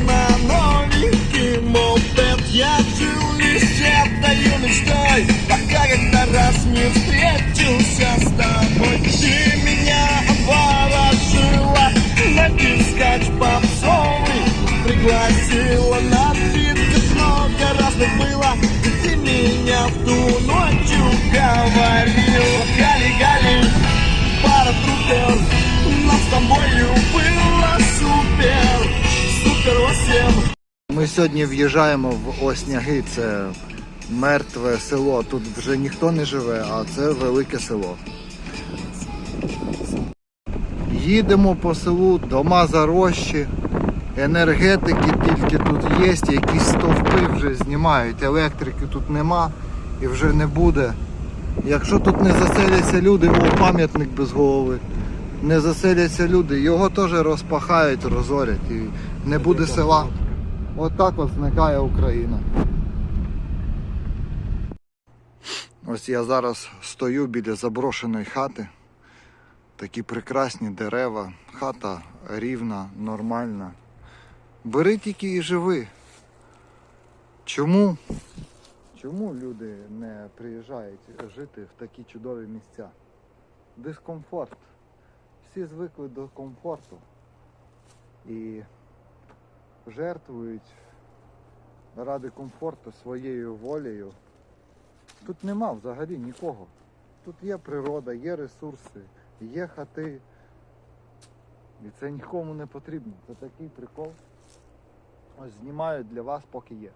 на новенький мопед. Я жил лишь этой мечтой Пока когда раз не встретился с тобой Ты меня обворожила. Натискач попсовый Пригласила. На напитков много разных было. Ты меня в ту ночь уговорил Ми сьогодні в'їжджаємо в Осняги, це мертве село. Тут вже ніхто не живе, а це велике село. Їдемо по селу, дома зарощі, енергетики тільки тут є, якісь стовпи вже знімають, електрики тут нема і вже не буде. Якщо тут не заселяться люди, о, пам'ятник без голови. Не заселяться люди, його теж розпахають, розорять і не буде села. Отак от зникає Україна. Ось я зараз стою біля заброшеної хати. Такі прекрасні дерева. Хата рівна, нормальна. Бери тільки і живи. Чому? Чому люди не приїжджають жити в такі чудові місця? Дискомфорт. Всі звикли до комфорту. І жертвують ради комфорту своєю волею. Тут нема взагалі нікого. Тут є природа, є ресурси, є хати. І це нікому не потрібно. Це такий прикол. Ось знімаю для вас, поки є.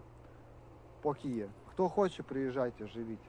Поки є. Хто хоче, приїжджайте, живіть.